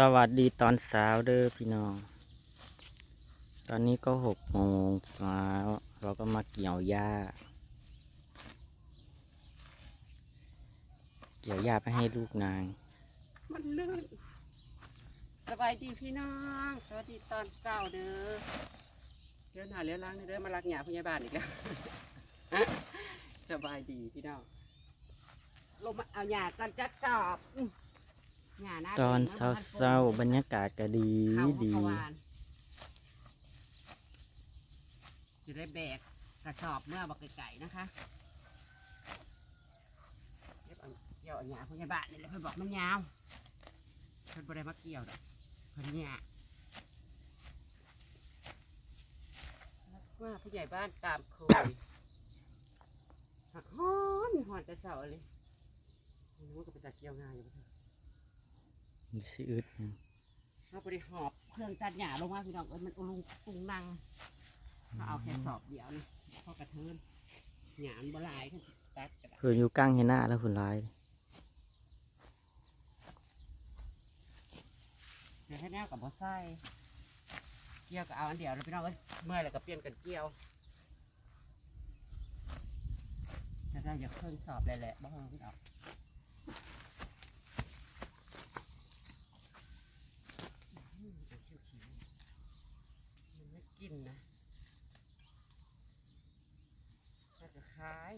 สวัสดีตอนเช้าเด้อพี่น้อง ตอนนี้ก็หกโมงแล้วเราก็มาเกี่ยวหญ้า เกี่ยวหญ้าไปให้ลูกนาง มันลื่นสบายดีพี่น้อง สวัสดีตอนเช้าเด้อเลี้ยวหน้าเลี้ยวล้างเด้อมารักหยาพยาบาลอีกแล้วสบายดีพี่น้องลงมาเอาหยากันจัดสอบอ ตอนแดงเช้าเช้าๆบรรยากาศก็ดีเข้าดีเข้าวานจะได้แบกกระสอบเมื่อบอกไก่ๆนะคะเดี๋ยวเอาเกี่ยวเอาหยาพยาบาลนี่แหละเพื่อนบอกมันยาวเพื่อนบ่ได้มาเกี่ยวดอกเพื่อนหยาว่าผู้ใหญ่บ้านตามคุยหักฮ้อนหอนแต่เสาเลยนึกว่าก็เป็นตาเกี่ยวง่ายอยู่บ่เถอะมี สิอึดนะเราไปหอบเครื่องตัดหญ้าลงมาพี่น้องเอ้ยมันอุลุงตุงนังเขาเอาแค่สอบเดียวนี่พอกระเทินหยามบหลายเขาสิตัดกระดาษเพื่อนอยู่กลางเห็นหน้าแล้วคุณร้ายเดี๋ยวให้แนวกับบ่ใส่เกี่ยวก็เอาอันเดียวแล้วพี่น้องเอ้ยเมื่อยแล้วก็เปลี่ยนกันเกี่ยวจะได้อย่าเครื่องสอบเลยแหละบ้างพี่น้องอื้ออันเขียวๆมันไม่ กินนะน่าจะคล้าย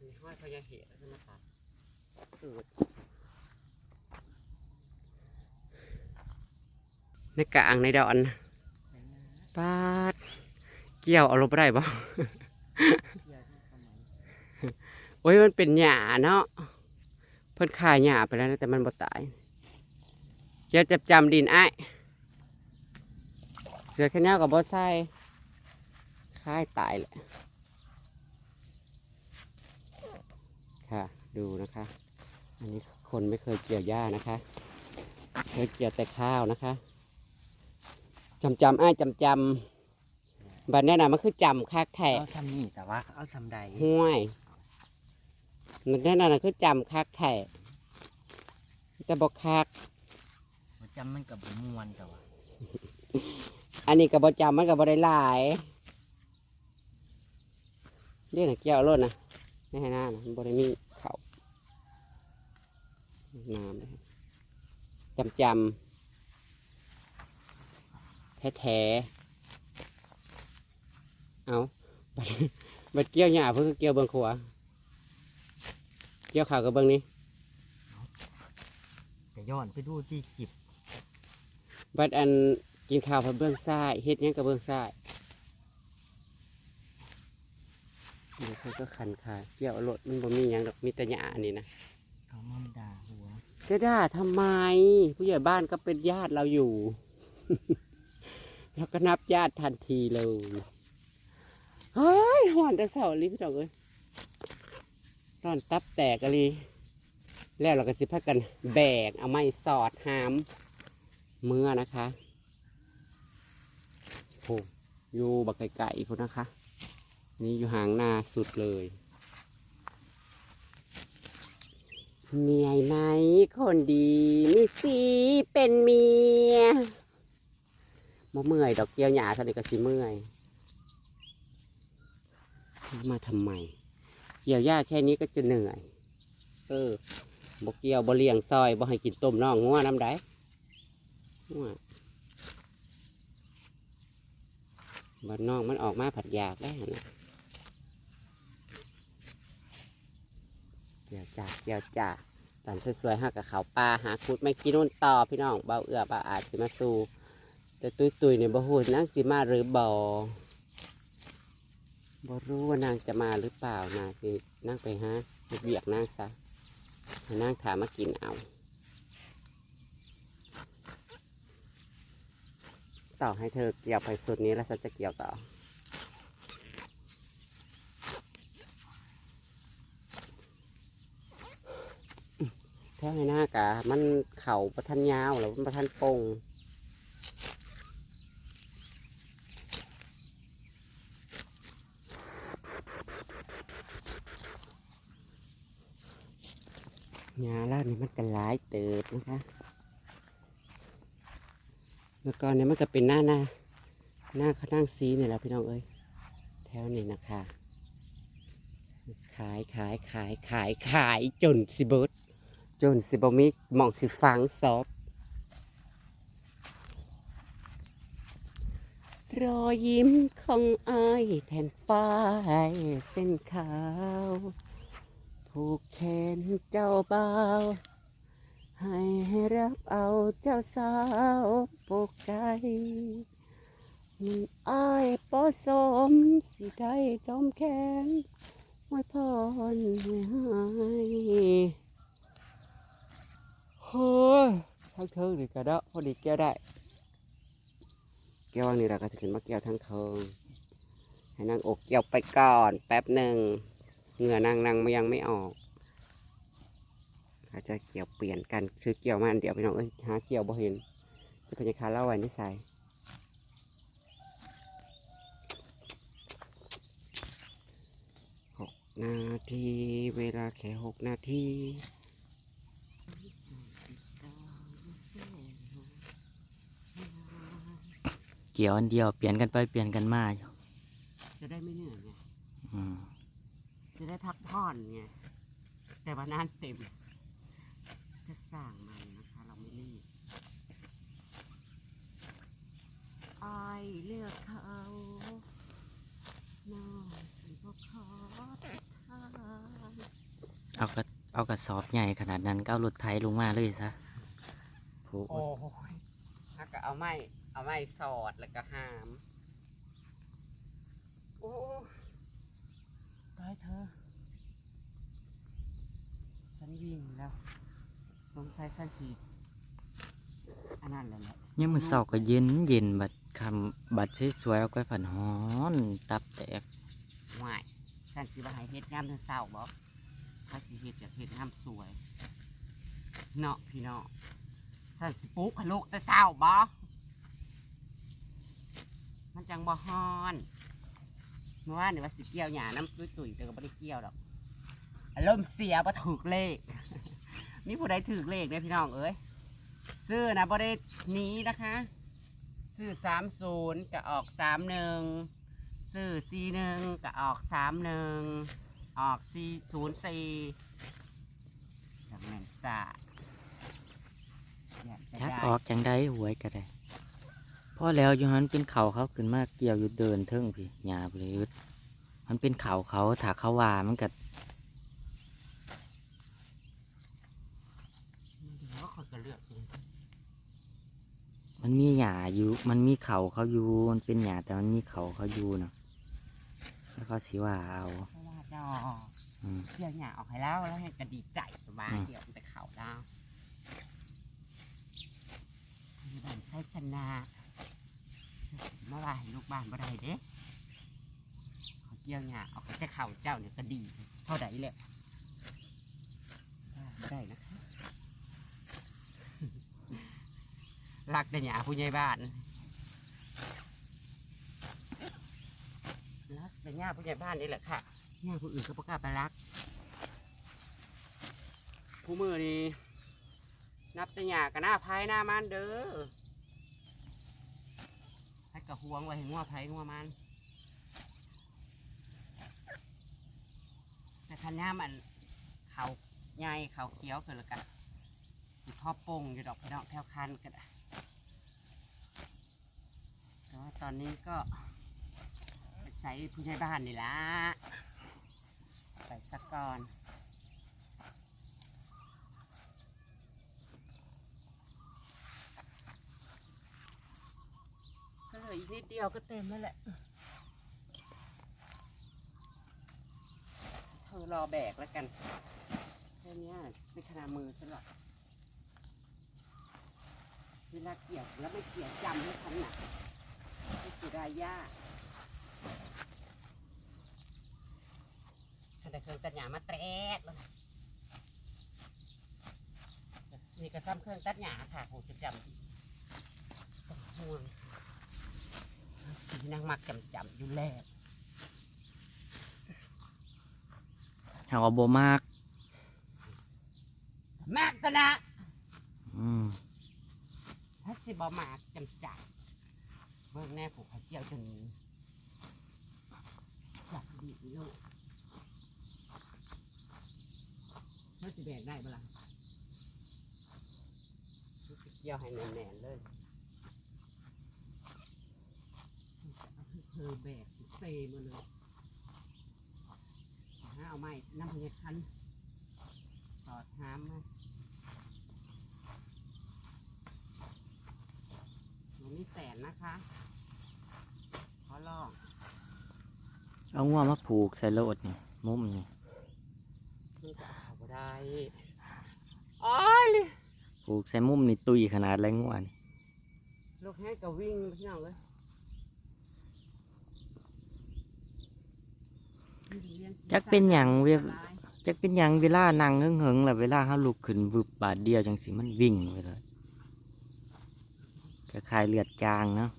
มีห้อยพญาเหตุใช่ไหมคะเกิด ในกลางในดอนปาด เกี่ยวเอาลงไปได้ปะโอ้ยมันเป็นหญ้าเนาะเพิ่นขายหญ้าไปแล้วนะแต่มันบ่ตายเกี่ยวจับจำดินไอ้เสือแค่นี้กับบ่ใส่คายตายแหละค่ะดูนะคะ อันนี้คนไม่เคยเกี่ยวหญ้านะคะ เคยเกี่ยวแต่ข้าวนะคะ จำจำไอ้ายจำจำบัดนี้นะมันคือจำคักแท้เอาซ้ำนี่แต่ว่าเอาซ้ำใดห้วยมันแน่นอนคือจำคักแท้แต่บอกคักจำมันกับมวนแต่ว่าอันนี้กับบจำมันกับบได้หลายเรียกนะเกี่ยวรถนะไม่ให้หน้านะมันบได้มีเขาน้ำนะครับจำจำ แท้แท้ๆ เอาบัดบัดเกี่ยวหยาเพื่อเกี่ยวเบื้องขวาเกี่ยวขาวกับเบื้องนี้แต่ย้อนไปดูที่คลิปบัดอันกินข้าวพับเบื้องซ้ายเฮ็ดหยังกับเบื้องซ้ายเดี๋ยวเขาก็คันขาเกี่ยวรถมันบ่มีหยังดอกมีแต่หญ้าอันนี้นะเขามันด่าหัวจะด่าทำไม ผู้ใหญ่บ้านก็เป็นญาติเราอยู่ เราก็นับญาติทันทีเลยเฮ้ยหอนแต่เสาลิพี่ดอกเอ้ยร้อนตับแตกอะไรแล้วเราก็สิพักกันแบกเอาไม้สอดหามเมื่อนะคะโออยู่บักไก่ๆพุ่นนะคะ นี่อยู่ห่างหน้าสุดเลยเหนื่อยไหมคนดี มีสีเป็นเมีย บ่เมื่อย ดอกเกี้ยวหยาเท่านี้ก็สิเมื่อยมาทำไม เกี่ยวหญ้าแค่นี้ก็จะเหนื่อย เออบกเกี่ยวบ่เลียงซอยบ่ให้กินต้มน่องงัวน้ำได้งัวบัดน้องมันออกมาผัดยากได้นะเกี่ยวจ่าเกี่ยวจ่าตอนสวยๆหากับเขาปลาหาคุดไม่กินนู่นต่อพี่น้องเบาเอือเบาอาจสิมาสู่ แต่ตุยตุยๆเนี่ยบ่หูนางสิมาหรือบ่บ่รู้ว่านางจะมาหรือเปล่านางสินั่งไปฮะเบียกนางซะนางถามมากินเอาต่อให้เธอเกี่ยวไปสุดนี้แล้วฉันจะเกี่ยวต่อถวให้หน้ากะมันเข่าประทันยาวแล้วมันประทันโปง หญ้าล่านี่มันก็หลายเติบนะคะเมื่อก่อนเนี่ยมันก็เป็นหน้าหน้าหน้าข้างนั่งซีเนี่ยแหละพี่น้องเอ้ยแถวนี้นะคะขายขายขายขายขายจนสิเบิดจนสิบมิหมองสิฟังซอบรอยยิ้มของอายแทนป้ายเส้นขาว ผูกแขนเจ้าบ่าวให้รับเอาเจ้าสาวปลูกใจมันอายปอสมสิได้จอมแขนไว้พรให้เฮ้ยทั้งเทิงดีกระดาะพอดีแก้วได้ แก้ววันนี้เราก็จะขึ้นมาแก้วทั้งเทิงให้นางอกแก้วไปก่อนแป๊บหนึ่ง เหงื่อนางนางยังไม่ออก อาจจะเกี่ยวเปลี่ยนกันคือเกี่ยวมาอันเดียวพี่น้องเอ้ยหาเกี่ยวบ่เห็นจะเป็นยังคาเล่าไว้ในใส่หกนาทีเวลาแค่หกนาทีเกี่ยวอันเดียวเปลี่ยนกันไปเปลี่ยนกันมาอยู่จะได้ไม่เหนื่อยไงอืม จะได้พักผ่อนไงแต่ว่านานเต็มจะสั่งมันนะคะ เราไม่รีบอายเลือกเขาน้องสิบขอทานเอากระเอากระสอบใหญ่ขนาดนั้นก็เอารถไถลงมาเลยซะผูกโอ้ยถ้าก็เอาไม้เอาไม้สอดแล้วก็หาม โอ้ ตายเธอ ฉันยิงแล้วสงสัยสันสีอันนั้นแหละแหละยังมือเสาก็เย็นเย็นบัดคำบัดสวยๆเอาไปผันฮ้อน ตับแตกห่วยสันสีว่าให้เฮ็ดงามทั้งเศร้าบอกถ้าสิเฮ็ดจากเฮ็ดงามสวยเนาะพี่เนาะสันสิปลุกให้ลูกแต่เศร้าบ่มันจังบ่ฮ้อน เมื่อวานเนี่ว่าสิเกี่ยวหยาน้ำตุ้ยๆแต่ก็ไม่ได้เกี่ยวดอกอารมณ์เสียบ่ถูกเลข มีผู้ใดถูกเลขเนี่ยพี่น้องเอ้ยซื้อนะบ่ได้หนี้นะคะซื้อสามศูนย์ก็ออกสามหนึ่งซื้อสี่หนึ่งก็ออกสามหนึ่งออกสี่ศูนย์สี่จังแม่นสาอยากจะชักได้ ออกจังได้หวยก็ได้ พอแล้วอยู่หันเป็นเขาเขาขึ้นมาเกี่ยวอยู่เดินเทิงพี่หยาบเลยอึดมันเป็นเขาเขาถ้าเขาว่ามันก็เดี๋ยวเขาจะเลือกเองมันมีหยาอยู่ มันมีเขาเขาอยู่ มันเป็นหยาแต่มันมีเขาเขาอยู่เนาะแล้วเขาสิว่าเอาเพราะว่าดอกอืมเกี่ยวหยาออกให้แล้วแล้วให้กระดีใจสบายอืมเกี่ยวแต่เขาดาวมีบันไซสนาเมื่อไรลูกบ้านบ่ได้เด้เขาเกี่ยวหยาออกแต่เข่าเจ้าเนี่ยกระดี เท่าใดเลยบ่ได้นะคะรักแต่หยาผู้ใหญ่บ้านรักแต่หญ้าผู้ใหญ่บ้านนี่แหละค่ะหญ้าผู้อื่นก็ประกล้าศไปรักผู้มือนี่นับแต่หยากับหน้าพายหน้ามันเด้อ กระหวงไว้ให้งัวไผ่งัวมันแต่คันย่ามันเขาใหญ่เขาเกี้ยวเกิดละกันสิพ่อปงอยู่ดอกพี่น้องแถวคันก็ได้แต่ว่าตอนนี้ก็ใส่ผู้ใช้บ้านนี่ละไปสักก่อน ก็ เหลืออีกนิดเดียวก็เต็มแล้วแหละเธอรอแบกแล้วกันแค่นี้ไม่ขนาดมือฉันหรอกเวลาเกี่ยวแล้วไม่เกี่ยวจำให้ฉันหนักไม่สียดายากฉันได้เครื่องตัดหญ้ามาแตรดเลยนี่ก็ซ้ำเครื่องตัดหญ้าค่ะคงจะจำงห่วง นางมักจำจำๆอยู่แล้วหากว่าบ่มาก มากก็นะอืมถ้าสิบอมากจำจัดเบิ่งแน่ผูกเขาเจียวจนจับดีลูกมันสิแบกได้บ่ล่ะมันสิเกี่ยวให้แน่นๆเลยเธ อแบกสิเซมาเลยหาเอาไม้น้ำพญคันตอดหามมาหนูมีแสนนะคะขอลองเอางัวมาผูกใส่โลดนี่มุมนี่มันจะเอาบ่ได้อ้อยผูกใส่มุมนี่ตุยขนาดไรงัวนี่ลูกให้ก็วิ่งไปที่ไหนเลย จักเป็นหยังเวยจักเป็นหยังเวลานั่งเหิงๆแหละเวลาเฮาลุกขึ้นวึบบาดเดียวจังสิมันวิ่งไปเลยคล้ายๆเลือดจางเนาะ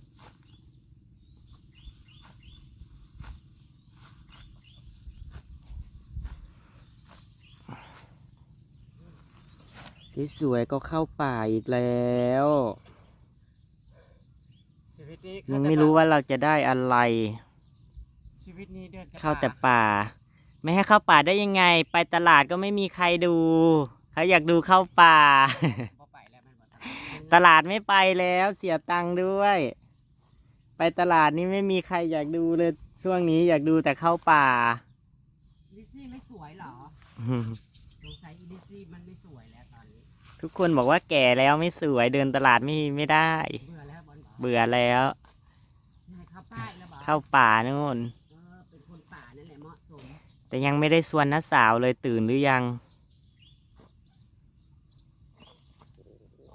สวยๆก็เข้าป่าอีกแล้วชีวิตนี้ยังไม่รู้ว่าเราจะได้อะไรชี วิตนี้เดือนกรกฎเข้าแต่ป่า ไม่ให้เข้าป่าได้ยังไง ไปตลาดก็ไม่มีใครดู เขาอยากดูเข้าป่า บ่ไปแล้วแมันบ่ตลาดไม่ไปแล้วเสียตังค์ด้วย ไปตลาดนี่ไม่มีใครอยากดูเลยช่วงนี้อยากดูแต่เข้าป่า ลิซซี่ไม่สวยเหรอสงสัยอีลิซซี่มันไม่สวยแล้วตอนนี้ทุกคนบอกว่าแก่แล้วไม่สวยเดินตลาดไม่ไม่ได้ เบื่อแล้วบอลบอกเบื่อแล้วให้เข้าป้ายแล้วบอกเข้าป่านู่นเออเป็นคนป่านั่นแหละเหมาะสม แต่ยังไม่ได้สวนน้าสาวเลยตื่นหรือยัง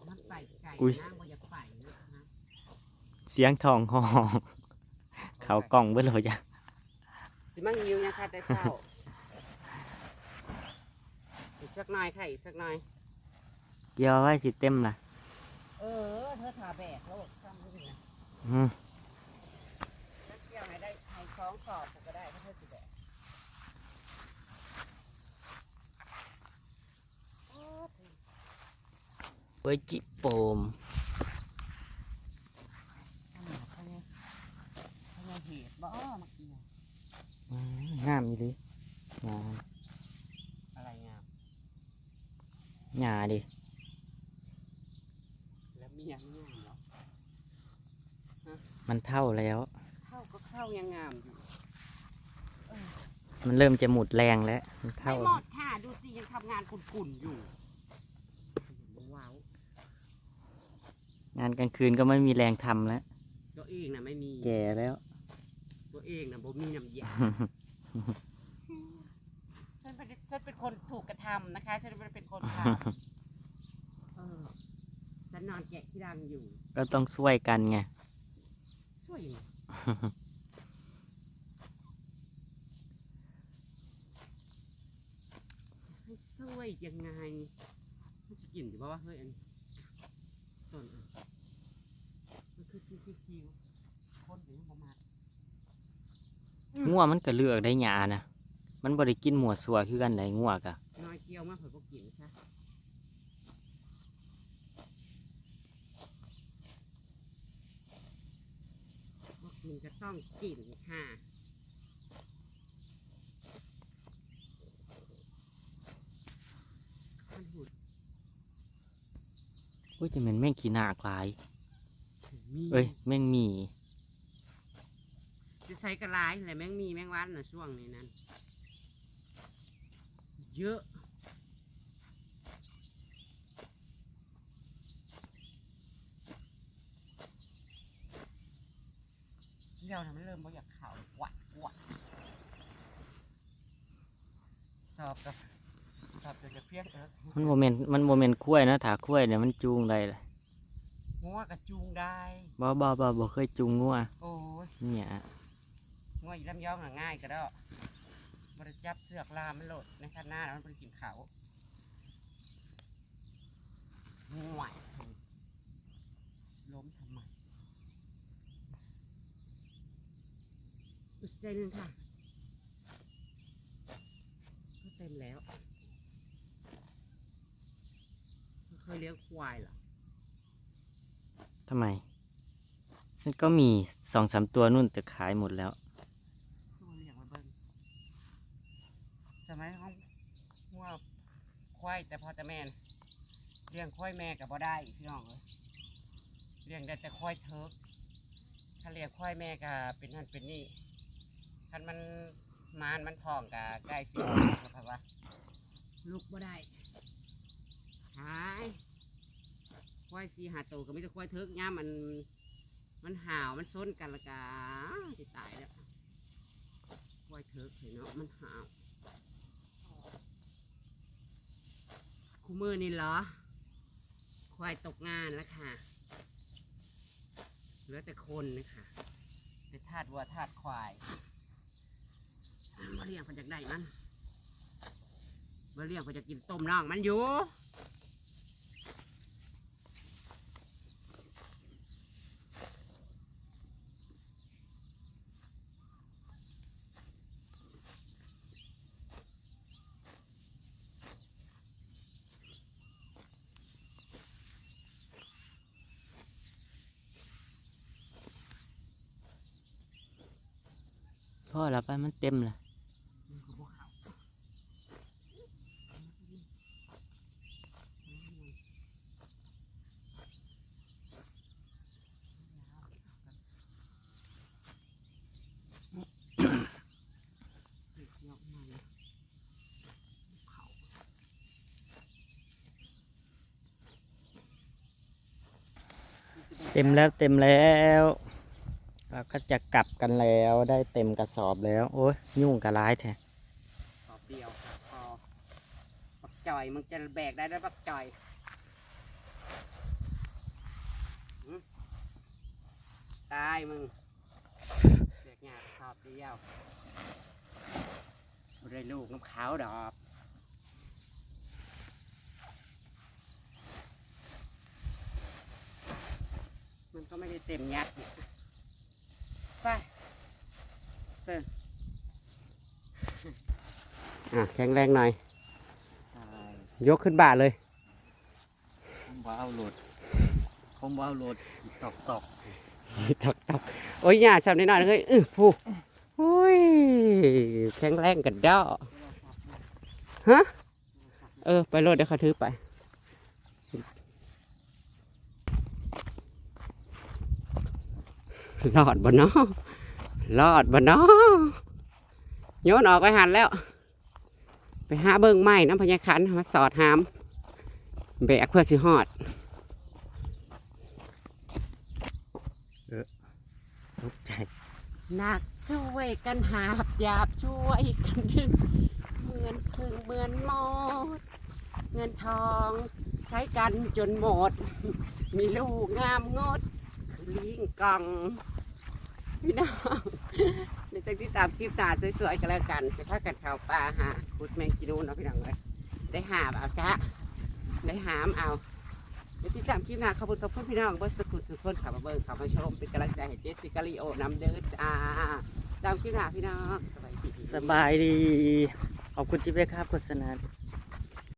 มันไปไก่อุ๊ยนางบ่อยากไปนะคะเสียงทองหอง เขากล่องเบิ้ลเราจะสิมังยิวยังค่ะแต่เช้า อีกสักหน่อยค่ะอีกสักหน่อย เกี่ยวไว้สิเต็มล่ะเออ เธอถาแบกโลดซ้ำด้วยนะอืมนักเที่ยวให้ได้ให้สองสอบผมก็ได้ถ้าเธอสิแบกโอ้ย เว้ยจิโปม เขาเนี่ยเขาเนี่ยเขาเนี่ยเหตุบ่เมื่อกี้ เนี่ยอืมงามอีหลีงามอะไรงามหญ้าดิแล้วมียังงามเหรอมันเท่าแล้วเข้าก็เข้ายังงามอยู่มันเริ่มจะหมดแรงแล้วมันไม่เท่าหมดค่ะ ดูสิยังทำงานกุ่นๆอยู่ว้าว งานกลางคืนก็ไม่มีแรงทำแล้ว ตัวเองน่ะไม่มีแก่แล้ว ตัวเองน่ะบ่มีน้ำยาฉันเป็นฉันเป็นคนถูกกระทำนะคะฉันไม่ได้เป็นคนทำเออฉันนอนแกะที่รังอยู่ก็ต้องช่วยกันไง ช่วยยังไงให้ช่วยยังไงมันจะกินอยู่ป่าวะเฮ้ยอันต้น อันมันคือคิวคิวคิวคนอยู่ประมาณงัวมันก็เลือกได้หยานะมันบ่ได้กินหมวสัวคือกันไหนงัวกะน้อยเกี่ยวมากเผื่อพวกกินค่ะพวกกินจะต้องกินค่ะ มันหุด อุ้ยจะเป็นแม่งขี้หนากหลายมีเอ้ย แม่งหมีจะใช้กระไรอะไรแมงมีแมงวันนะช่วงนี้นั้นเยอะเดี๋ยวนะมันเริ่มบ่อยากเข่าวัดวัดสอบกับสอบจะจะ เพี้ยงเอิร์กมันโมเมนมันโมเมนคุ้วยนะถ้าคุ้วยเนี่ยมันจูงได้เลยงัวกระจูงได้บ่บ่บ่บ่เคยจูงงัวโอ้ยเนี่ยงัวอีลำยองน่ะง่ายก็ได้บริจับเสือกลามมันโหลดในข้างหน้าแล้วมันเป็นกินเขาห่วยล้มทำไมอีกใจหนึ่งค่ะก็เต็มแล้ว ไม่เคยเลี้ยงควายเหรอทำไมซึ่งก็มีสองสามตัวนู่นแต่ขายหมดแล้วตัวเลี้ยงไว้เบิ้งสมัยเขาว่าควายแต่พอแต่แม่นเลี้ยงควายแม่กับบ่ได้พี่น้องเอ้ยเลี้ยงได้แต่ควายเทิกถ้าเลี้ยงควายแม่ก็เป็นนั่นเป็นนี่คันมันมานมันทองกับใกล้สิออกแล้วครับว่าลูกบ่ได้ หายควายสีหาตัวก็ไม่ใช่ควายเทิกย่ามมัน มันห่าวมันซนกันและกาจะตายแล้วควายเทิกเห็นเนาะมันห่าวคู่มือนี่เหรอ ควายตกงานแล้วค่ะ เหลือแต่คนนะคะแต่ทาดวัวทาดควายมาเลี้ยงคนจากได้มันมาเลี้ยงคนจะกินต้มน่องมันอยู่ พ่อเราไปมันเต็มเลยเต็มแล้วเต็มแล้ว เราก็จะกลับกันแล้วได้เต็มกระสอบแล้ว โอ้ยยุ่งกับร้ายแท้ตอบเดียวพอปักจ่อยมึงจะแบกได้ด้วปักจ่อยหึตายมึงเสียกงานตอบเดียวบ่ได้ลูกน้ำขาวดอก มันก็ไม่ได้เต็มยัดเนี่ย ไปเสิร์ฟอะแข็งแรงหน่อย ยกขึ้นบ่าเลยผมว้าวโหลดผมว้าวโหลดตอกตอกตอกตอกโอ้ยอย่าชาวนิดหน่อยๆเฮ้ยอื้อผู้โอ้ยแข็งแรงกันด้อฮะเออ ไปรถเดี๋ยวเขาถือไป รอดบ่เนาะรอดบ่เนาะโยนออกไปหันแล้ว ไปหาเบิ้งไม้น้ำพญาคันมาสอดหามแบกเพื่อสิหอดทุกใจนักช่วยกันหาบหยาบช่วยกันดึงเหมือนพึ่งเหมือนหมด เงินทองใช้กันจนหมด มีลูกงามงด ลิงกองพี่น้องในตั้งที่ตามคลิปตาสวยๆกันแล้วกันสิพากันเข้าป่าหาขุดแมงกินูนเนาะพี่น้องเลยได้หาบเอาจ้ะได้หามเอาในที่ตามคลิปหนาขอบคุณขอบคุณพี่น้องเบิ้สุขุสุขคนขับมาเบิ้งขับมาชมเป็นกำลังใจให้เจสสิกาลิโอนำเด้อจ้าตามคลิปหนาพี่น้องสบายดีสบายดีขอบคุณที่ไปครับโฆษณา